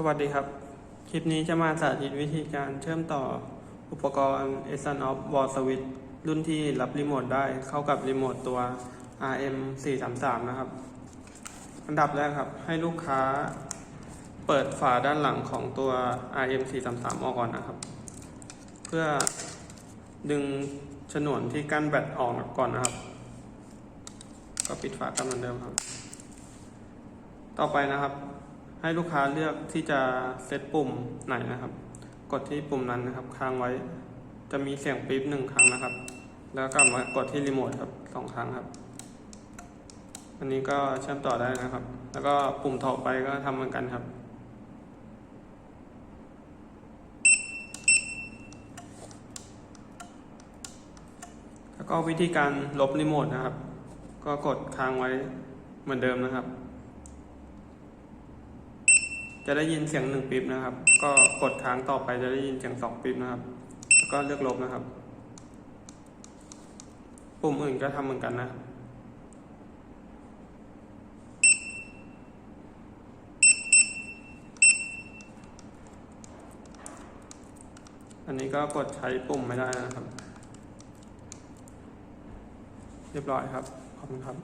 สวัสดีครับ คลิปนี้จะมาสาธิตวิธีการเชื่อมต่ออุปกรณ์ s n o f Wall Switch รุ่นที่รับรีโมทได้เข้ากับรีโมทตัว RM 433นะครับ อันดับแรกครับ ให้ลูกค้าเปิดฝาด้านหลังของตัว RM 433ออกก่อนนะครับ เพื่อดึงฉนวนที่กั้นแบตออกก่อนนะครับ ก็ปิดฝากันเหมือนเดิมครับ ต่อไปนะครับ ให้ลูกค้าเลือกที่จะเซตปุ่มไหนนะครับ กดที่ปุ่มนั้นนะครับ ค้างไว้ จะมีเสียงปี๊บหนึ่งครั้งนะครับ แล้วกลับมากดที่รีโมทครับสองครั้งครับ อันนี้ก็เชื่อมต่อได้นะครับ แล้วก็ปุ่มต่อไปก็ทำเหมือนกันครับแล้วก็วิธีการลบรีโมทนะครับ ก็กดค้างไว้เหมือนเดิมนะครับ จะได้ยินเสียงหนึ่งปิ๊บนะครับ ก็กดค้างต่อไปจะได้ยินเสียงสองปิ๊บนะครับ แล้วก็เลือกลบนะครับ ปุ่มอื่นก็ทำเหมือนกันนะอันนี้ก็กดใช้ปุ่มไม่ได้นะครับ เรียบร้อยครับ ขอบคุณครับ